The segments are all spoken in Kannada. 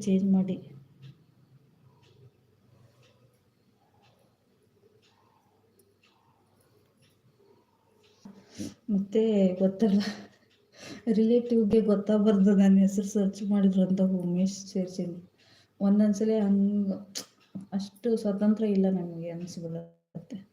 ಚೇಂಜ್ ಮಾಡಿ. ಮತ್ತೆ ಗೊತ್ತಲ್ಲ ರಿಲೇಟಿವ್ಗೆ ಗೊತ್ತಾಗಬಾರ್ದು. ನನ್ನ ಹೆಸರು ಸರ್ಚ್ ಮಾಡಿದ್ರು ಅಂತ ಉಮೇಶ್ ಸೇರ್ಸೀನಿ. ಒಂದೊಂದ್ಸಲ ಹಂಗೆ, ಅಷ್ಟು ಸ್ವತಂತ್ರ ಇಲ್ಲ ನನಗೆ ಅನಿಸ್ಬಿಡುತ್ತೆ.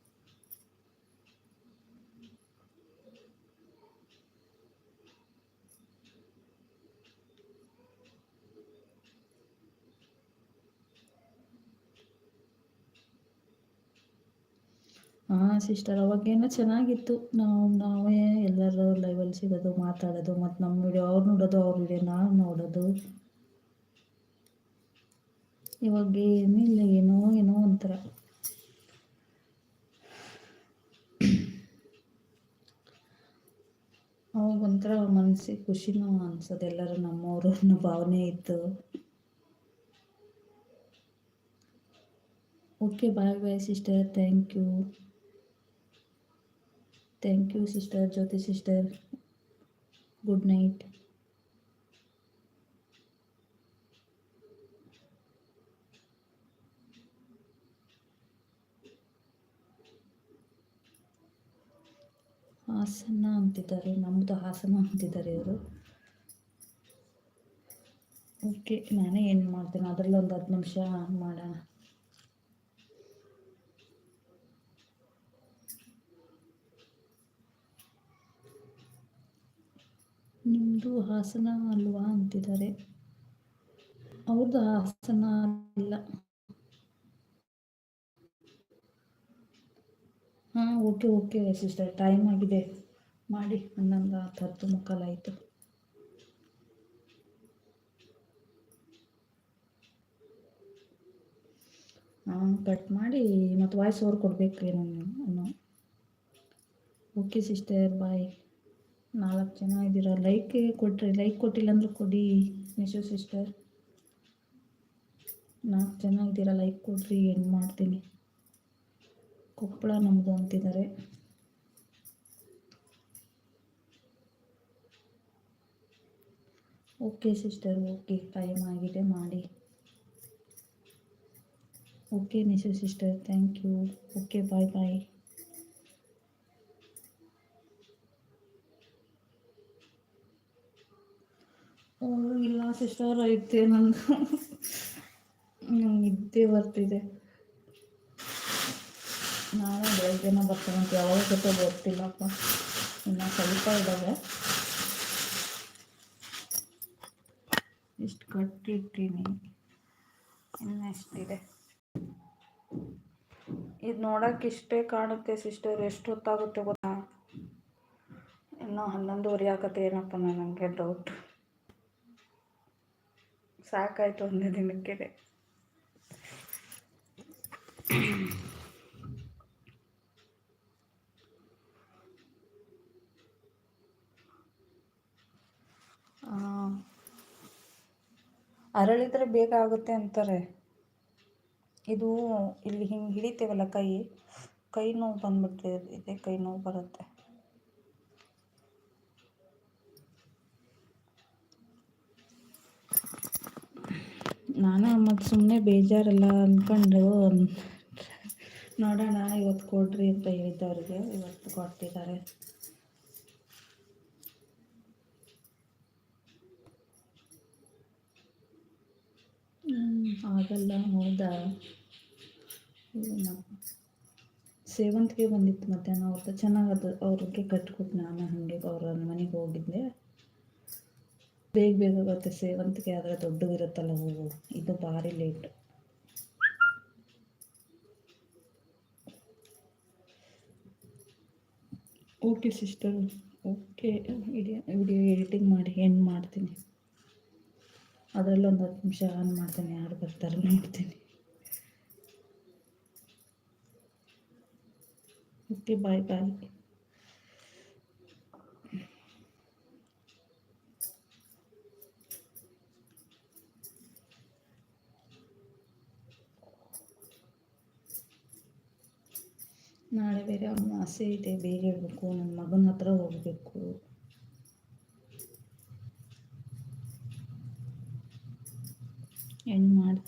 ಹಾಂ ಸಿಸ್ಟರ್ ಅವಾಗೇನೋ ಚೆನ್ನಾಗಿತ್ತು. ನಾವು, ನಾವೇ ಎಲ್ಲರೂ ಲೈವಲ್ಲಿ ಸಿಗೋದು, ಮಾತಾಡೋದು, ಮತ್ತು ನಮ್ಮ ವಿಡಿಯೋ ಅವ್ರು ನೋಡೋದು, ಅವ್ರ ವಿಡಿಯೋ ನಾವು ನೋಡೋದು. ಇವಾಗ ಏನಿಲ್ಲ, ಏನೋ ಏನೋ ಒಂಥರ. ಅವಾಗ ಒಂಥರ ಮನಸ್ಸಿಗೆ ಖುಷಿನೂ ಅನ್ಸೋದು, ಎಲ್ಲರೂ ನಮ್ಮವರು, ಅನ್ನೋ ಭಾವನೆ ಇತ್ತು. Okay bye bye sister thank you thank you sister Jyothi sister good night Hassan ಅಂತಿದ್ದಾರೆ ನಮ್ಮದು ಹಾಸನ ಅಂತಿದ್ದಾರೆ ಇವರು. ಓಕೆ ನಾನೇ ಏನು ಮಾಡ್ತೀನಿ? ಅದರಲ್ಲಿ ಒಂದು ಹತ್ತು ನಿಮಿಷ ಮಾಡೋಣ ನಿಮ್ಮದು ಹಾಸನ ಅಲ್ವಾ ಅಂತಿದ್ದಾರೆ. ಅವ್ರದ್ದು ಹಾಸನ ಇಲ್ಲ. ಹಾಂ ಓಕೆ ಓಕೆ ಸಿಸ್ಟರ್ ಟೈಮ್ ಆಗಿದೆ. ಮಾಡಿ, ಹನ್ನೊಂದು ಹತ್ತು ಹತ್ತು ಮುಕ್ಕಾಲಾಯಿತು ಹಾಂ ಕಟ್ ಮಾಡಿ ಮತ್ತು ವಾಯ್ಸ್ ಓವರ್ ಕೊಡಬೇಕು ನಾನು. ಓಕೆ ಸಿಸ್ಟರ್ ಬಾಯ್ ನಾಲ್ಕು ಜನ ಇದ್ದೀರ? ಲೈಕ್ ಕೊಟ್ರಿ. ಲೈಕ್ ಕೊಟ್ಟಿಲ್ಲ ಅಂದ್ರೆ ಕೊಡಿ ನಿಶು ಸಿಸ್ಟರ್ ನಾಲ್ಕು ಜನ ಇದ್ದೀರ? ಲೈಕ್ ಕೊಡ್ರಿ ಏನು ಮಾಡ್ತೀನಿ. ಕೊಪ್ಪಳ ನಮ್ಮದು ಅಂತಿದ್ದಾರೆ. ಓಕೆ ಸಿಸ್ಟರ್ ಓಕೆ ಟೈಮ್ ಆಗಿದೆ, ಮಾಡಿ. Okay Nishu sister thank you okay bye bye ಇಲ್ಲ ಸಿಸ್ಟರ್ ಐತೆ ನಂದು. ನಿದ್ದೆ ಬರ್ತಿದೆ. ನಾಳೆ ಬೆಳಗ್ಗೆನ ಬರ್ತೀನಿ ಅಂತ ಯಾವಾಗ ಜೊತೆ ಗೊತ್ತಿಲ್ಲಪ್ಪ ಇನ್ನು ಸ್ವಲ್ಪ ಇದ್ದಾವೆ. ಇಷ್ಟು ಕಟ್ಟಿಟ್ಟಿನಿ. ಇನ್ನೆಷ್ಟಿದೆ ಇದು ನೋಡೋಕೆ ಇಷ್ಟೇ ಕಾಣುತ್ತೆ ಸಿಸ್ಟರ್ ಎಷ್ಟು ಹೊತ್ತಾಗುತ್ತೆ ಗೊತ್ತಾ? ಇನ್ನೂ ಹನ್ನೊಂದುವರೆ ಆಗತ್ತೆ ಏನಪ್ಪ ನನಗೆ ಡೌಟ್ ಸಾಕಾಯಿತು ಒಂದೇ ದಿನಕ್ಕೆ. ಅರಳಿದ್ರೆ ಬೇಗ ಆಗುತ್ತೆ ಅಂತಾರೆ. ಇದು ಇಲ್ಲಿ ಹಿಂಗೆ ಹಿಡಿತೇವಲ್ಲ ಕೈ ಕೈ ನೋವು ಇದೆ ಕೈ ನೋವು ಬರುತ್ತೆ. ನಾನು ಮತ್ತು ಸುಮ್ಮನೆ ಬೇಜಾರಲ್ಲ ಅಂದ್ಕೊಂಡು ನೋಡೋಣ ಇವತ್ತು ಕೊಡ್ರಿ ಅಂತ ಹೇಳಿದ್ದವ್ರಿಗೆ, ಇವತ್ತು ಕೊಟ್ಟಿದ್ದಾರೆ. ಆಗಲ್ಲ, ಹೌದಾ? ಸೇವಂತಿಗೆ ಬಂದಿತ್ತು ಮಧ್ಯಾಹ್ನ ಅವ್ರದ್ದು ಚೆನ್ನಾಗದು ಅವ್ರಿಗೆ ಕಟ್ಕೊಟ್ಟು ನಾನು ಹಾಗೆ, ಅವ್ರ ಮನೆಗೆ ಹೋಗಿದ್ದೆ. ಬೇಗ ಬೇಗ ಬರುತ್ತೆ ಸೇವಂತಿಗೆ ಆದರೆ ದೊಡ್ಡದಿರುತ್ತಲ್ಲ ಹೂವು. ಇದು ಭಾರಿ late okay sister okay video video editing ಮಾಡಿ ಎಂಡ್ ಮಾಡ್ತೀನಿ. ಅದರಲ್ಲೊಂದು ಹತ್ತು ನಿಮಿಷ ಆನ್ ಮಾಡ್ತೀನಿ. ಯಾರು ಬರ್ತಾರೆ ನೋಡ್ತೀನಿ. ಓಕೆ ಬಾಯ್ ಬಾಯ್ ನಾಳೆ ಬೇರೆ ಅಮಾವಾಸ್ಯೆ ಇದೆ ಬೇಗ ಹೇಳ್ಬೇಕು ನನ್ನ ಮಗನ ಹತ್ರ ಹೋಗಬೇಕು. ಎಂಡ್ ಮಾಡ್ತೀನಿ